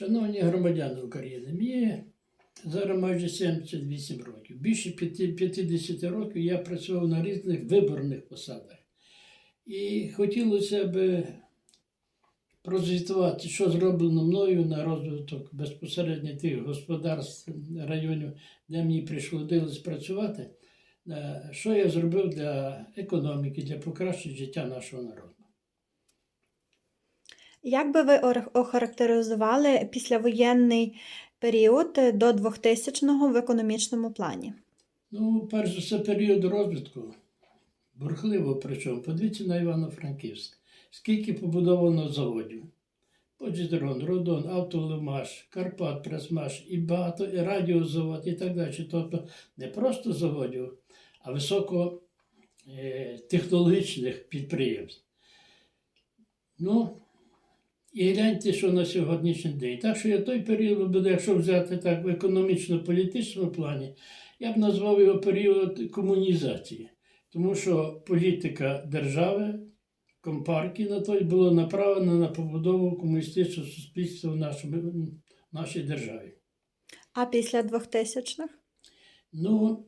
Шановні громадяни України, мені зараз майже 78 років. Більше 50 років я працював на різних виборних посадах. І хотілося б прозвітувати, що зроблено мною на розвиток безпосередньо тих господарств районів, де мені прийшлось працювати. Е, Що я зробив для економіки, для покращення життя нашого народу. Як би ви охарактеризували післявоєнний період до 2000-го в економічному плані? Ну, перш за все, період розвитку. Бурхливо причому. Подивіться на Івано-Франківськ. Скільки побудовано заводів. Поджідрон, Родон, Автолемаш, Карпат, Пресмаш і багато, і радіозавод, і так далі. Тобто не просто заводів, а високотехнологічних підприємств. Ну, і гляньте, що на сьогоднішній день. Так що я той період буде, якщо взяти так в економічно-політичному плані, я б назвав його період комунізації, тому що політика держави, компартії на той було направлено на побудову комуністичного суспільства в нашому, в нашій державі. А після 2000-х? Ну,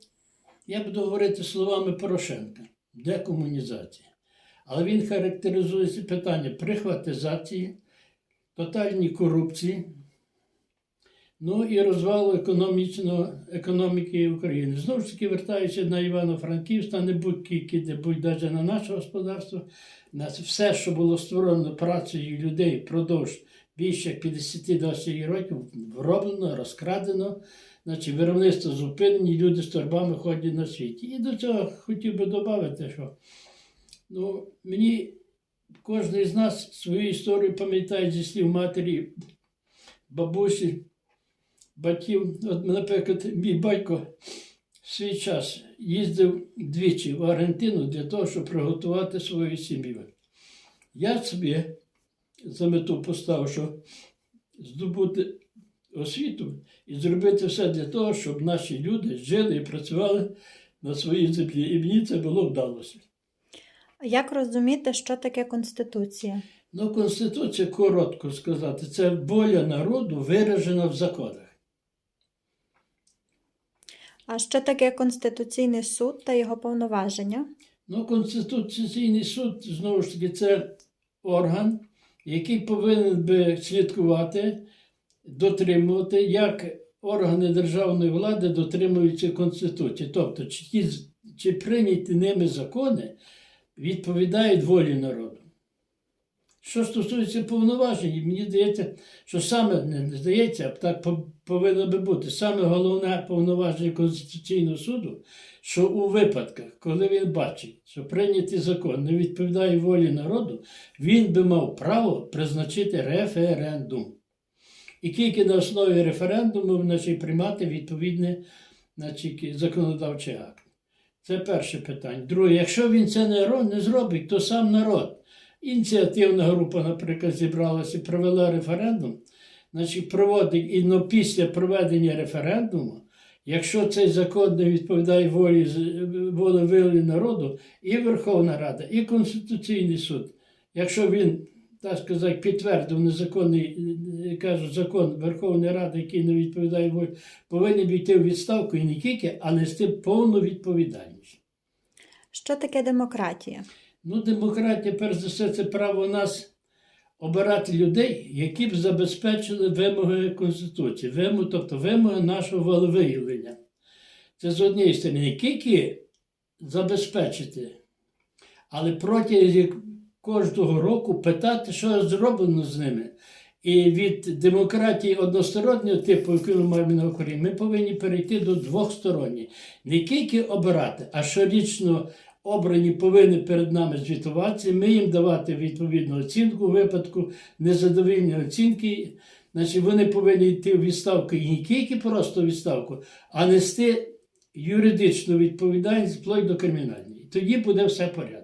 я буду говорити словами Порошенка, декомунізація. Але він характеризує питання прихватизації, тотальній корупції, ну і розвалу економіки України. Знову ж таки, вертаючи на Івано-Франківськ, та не будь-які, де будь навіть на наше господарство, на все, що було створено працею людей впродовж більше як 50-20 років, вроблено, розкрадено. Значить, виробництво зупинені, люди з торбами ходять на світі. І до цього хотів би додати, що ну, мені кожен з нас свою історію пам'ятає зі слів матері, бабусі, батьків. От, наприклад, мій батько в свій час їздив двічі в Аргентину для того, щоб приготувати свою сім'ю. Я собі за мету поставив, що здобути освіту і зробити все для того, щоб наші люди жили і працювали на своїй землі. І мені це було вдалося. Як розуміти, що таке Конституція? Ну, Конституція, коротко сказати, це воля народу виражена в законах. А що таке Конституційний суд та його повноваження? Ну, Конституційний суд, знову ж таки, це орган, який повинен би слідкувати, дотримувати, як органи державної влади дотримуються Конституції. Тобто, чи, чи прийняті ними закони відповідають волі народу. Що стосується повноважень, мені здається, що саме не здається, а так повинно би бути. Саме головне повноваження Конституційного суду, що у випадках, коли він бачить, що прийнятий закон не відповідає волі народу, він би мав право призначити референдум. І тільки на основі референдуму значить, приймати відповідний значить, законодавчий акт. Це перше питання. Друге, якщо він це не, не зробить, то сам народ. Ініціативна група, наприклад, зібралася і провела референдум, значить, проводить і ну, після проведення референдуму, якщо цей закон не відповідає волі, волі народу, і Верховна Рада, і Конституційний суд, якщо він, так сказати, підтвердив незаконний е, кажуть, закон Верховної Ради, який не відповідає волі, повинен йти в відставку і не тільки, а нести повну відповідальність. Що таке демократія? Ну, демократія, перш за все, це право нас обирати людей, які б забезпечили вимоги Конституції, вимоги, тобто вимоги нашого волевиявлення. Це з однієї сторони, не тільки забезпечити, але протягом кожного року питати, що зроблено з ними. І від демократії одностороннього типу, яку ми маємо на Україні, ми повинні перейти до двохсторонньої. Не тільки обирати, а щорічно обрані повинні перед нами звітуватися, ми їм давати відповідну оцінку випадку незадовільної оцінки. Значить, вони повинні йти у відставку і не тільки просто у відставку, а нести юридичну відповідальність вплоть до кримінальної. Тоді буде все порядок.